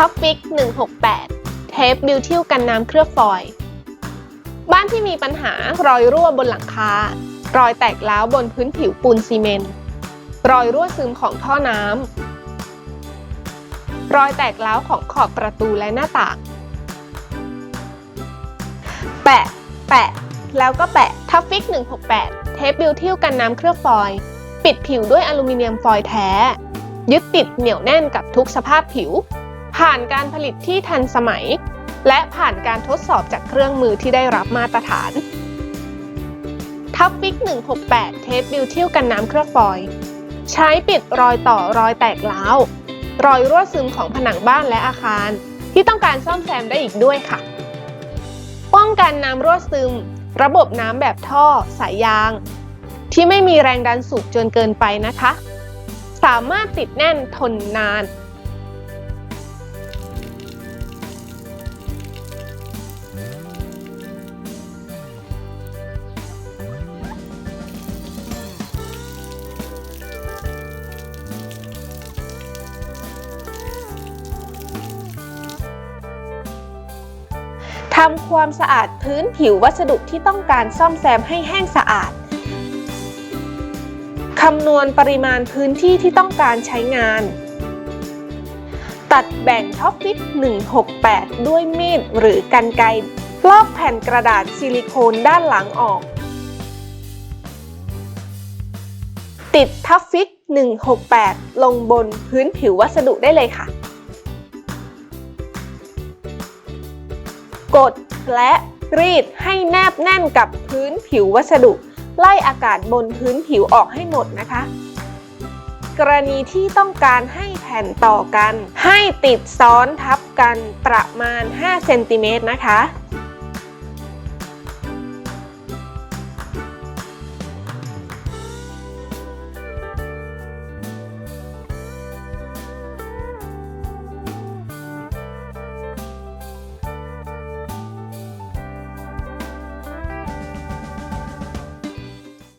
ทัฟฟิก168 เทปบิวทิลกันน้ำเคลือบฟอยล์ บ้านที่มีปัญหารอยรั่วบนหลังคา รอยแตกร้าวบนพื้นผิวปูนซีเมนต์ รอยรั่วซึมของท่อน้ำ รอยแตกร้าวของขอบประตูและหน้าต่าง แปะ แปะ แล้วก็แปะทัฟฟิก168 เทปบิวทิลกันน้ำเคลือบฟอยล์ ปิดผิวด้วยอลูมิเนียมฟอยล์แท้ ยึดติดเหนียวแน่นกับทุกสภาพผิว ผ่านการผลิตที่ทันสมัย และผ่านการทดสอบจากเครื่องมือที่ได้รับมาตรฐาน ทัฟฟิก 168 เทปบิวทิลกันน้ำเคลือบฟอยล์ใช้ปิดรอยต่อรอยแตกร้าวรอยรั่วซึมของผนังบ้านและอาคาร ที่ต้องการซ่อมแซมได้อีกด้วยค่ะ ป้องกันน้ำรั่วซึม ระบบน้ำแบบท่อ สายยาง ที่ไม่มีแรงดันสูงจนเกินไปนะคะ สามารถติดแน่นทนนานำความสะอาดพื้นผิววัสดุที่ต้องการซ่อมแซมให้แห้งสะอาดคำนวณปริมาณพื้นที่ที่ต้องการใช้งาน ตัดแบ่งท็อปฟิต 168 ด้วยมีดหรือกันไกรลอกแผ่นกระดาษซิลิโคนด้านหลังออก ติดทัฟฟิก 168 ลงบนพื้นผิววัสดุได้เลยค่ะ กดและรีดให้แนบแน่นกับพื้นผิววัสดุ ไล่อากาศบนพื้นผิวออกให้หมดนะคะ กรณีที่ต้องการให้แผ่นต่อกัน ให้ติดซ้อนทับกันประมาณ 5 เซนติเมตรนะคะ